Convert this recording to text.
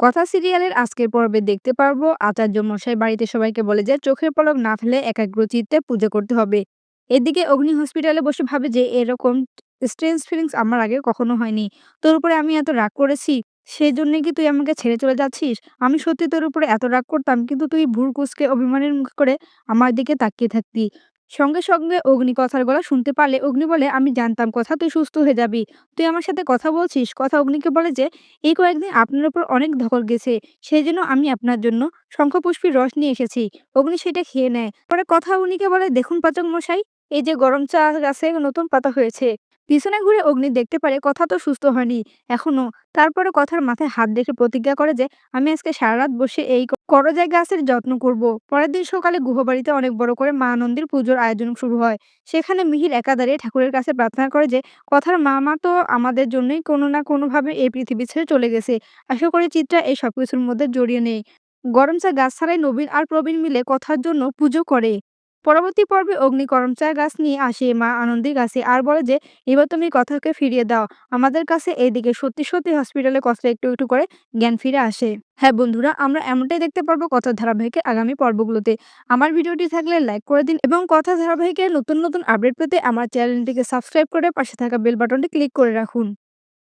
কথা সিরিয়ালের আজকের পর্বে দেখতে পারব। আচার্য মশাই বাড়িতে সবাইকে বলে যে, চোখের পলক না ফেলে একাগ্রচিত্তে পুজো করতে হবে। এদিকে অগ্নি হসপিটালে বসে ভাবে যে, এরকম স্ট্রেঞ্জ ফিলিংস আমার আগে কখনো হয়নি। তোর উপরে আমি এত রাগ করেছি সেই জন্য কি তুই আমাকে ছেড়ে চলে যাচ্ছিস? আমি সত্যি তোর উপরে এত রাগ করতাম, কিন্তু তুই ভুর কুচকে অভিমানের মুখ করে আমার দিকে তাকিয়ে থাকতি। সঙ্গে সঙ্গে অগ্নি কথার গলা শুনতে পারলে অগ্নি বলে, আমি জানতাম কথা, তুই সুস্থ হয়ে যাবি। তুই আমার সাথে কথা বলছিস? কথা অগ্নিকে বলে যে, এই কয়েকদিন আপনার উপর অনেক ধকল গেছে সেই জন্য আমি আপনার জন্য শঙ্খপুষ্পীর রস নিয়ে এসেছি। অগ্নি সেটা খেয়ে নেয়। পরে কথা অগ্নিকে বলে, দেখুন পাচক মশাই, এই যে গরম চা গাছে নতুন পাতা হয়েছে। পিছনে ঘুরে অগ্নি দেখতে পারে, কথা তো সুস্থ হয়নি এখনও। তারপরে কথার মাথায় হাত দেখে প্রতিজ্ঞা করে যে, আমি আজকে সারা রাত বসে এই করজাই গাছের যত্ন করব। পরের দিন সকালে গুহবাড়িতে অনেক বড় করে মা নন্দীর পুজোর আয়োজন শুরু হয়। সেখানে মিহির একা দাঁড়িয়ে ঠাকুরের কাছে প্রার্থনা করে যে, কথার মামা তো আমাদের জন্যই কোনো না কোনোভাবে এই পৃথিবী ছেড়ে চলে গেছে। আশা করি চিত্রা এই সবকিছুর মধ্যে জড়িয়ে নেই। গরম চা গাছ ছাড়াই নবীন আর প্রবীণ মিলে কথার জন্য পুজো করে। পরবর্তী পর্বে অগ্নি করম চা গাছ নিয়ে আসে। মা আনন্দীর কাছে আর বলে যে, এবার তুমি কথাকে ফিরিয়ে দাও। আমাদের কাছে এইদিকে সত্যি সত্যি হসপিটালে কথা একটু একটু করে জ্ঞান ফিরে আসে। হ্যাঁ বন্ধুরা, আমরা এমনটাই দেখতে পারব কথা ধারাবাহিকের আগামী পর্বগুলোতে। আমার ভিডিওটি থাকলে লাইক করে দিন এবং কথা ধারাবাহিকের নতুন নতুন আপডেট পেতে আমার চ্যানেলটিকে সাবস্ক্রাইব করে পাশে থাকা বেল বাটনটি ক্লিক করে রাখুন।